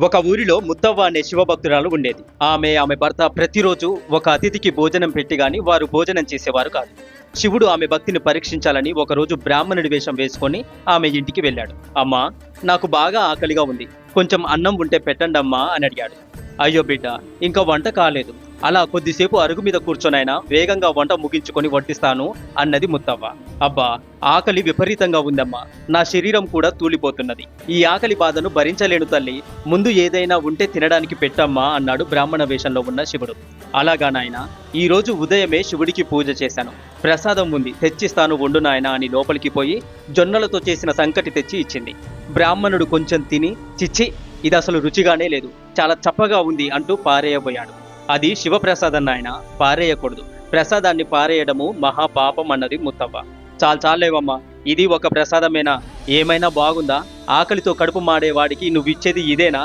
ఒక ఊరిలో ముత్తవ్వ అనే శివభక్తురాలు ఉండేది. ఆమె ఆమె భర్త ప్రతిరోజు ఒక అతిథికి భోజనం పెట్టి గాని వారు భోజనం చేసేవారు కాదు. శివుడు ఆమె భక్తిని పరీక్షించాలని ఒకరోజు బ్రాహ్మణుడి వేషం వేసుకొని ఆమె ఇంటికి వెళ్ళాడు. అమ్మా నాకు బాగా ఆకలిగా ఉంది. కొంచెం అన్నం ఉంటే పెట్టండమ్మా అని అడిగాడు. అయ్యో బిడ్డ ఇంకా వంట కాలేదు. అలా కొద్దిసేపు అరుగు మీద కూర్చొనైనా వేగంగా వంట ముగించుకొని వడ్డిస్తాను అన్నది ముత్తవ్వ. అబ్బా ఆకలి విపరీతంగా ఉందమ్మా. నా శరీరం కూడా తూలిపోతున్నది. ఈ ఆకలి బాధను భరించలేను తల్లి. ముందు ఏదైనా ఉంటే తినడానికి పెట్టమ్మా అన్నాడు బ్రాహ్మణ వేషంలో ఉన్న శివుడు. అలాగా నాయన. ఈరోజు ఉదయమే శివుడికి పూజ చేశాను. ప్రసాదం ఉంది తెచ్చిస్తాను వండు నాయన అని లోపలికి పోయి జొన్నలతో చేసిన సంకటి తెచ్చి ఇచ్చింది. బ్రాహ్మణుడు కొంచెం తిని చిచ్చి ఇది అసలు రుచిగానే లేదు. చాలా చప్పగా ఉంది అంటూ పారేయబోయాడు. అది శివప్రసాద్ అన్న ఆయన పారేయకూడదు. ప్రసాదాన్ని పారేయడము మహాపాపం అన్నది ముత్తవ్వ చాలు చాలేవమ్మా ఇది ఒక ప్రసాదమేనా? ఏమైనా బాగుందా? ఆకలితో కడుపు మాడేవాడికి నువ్వు ఇచ్చేది ఇదేనా?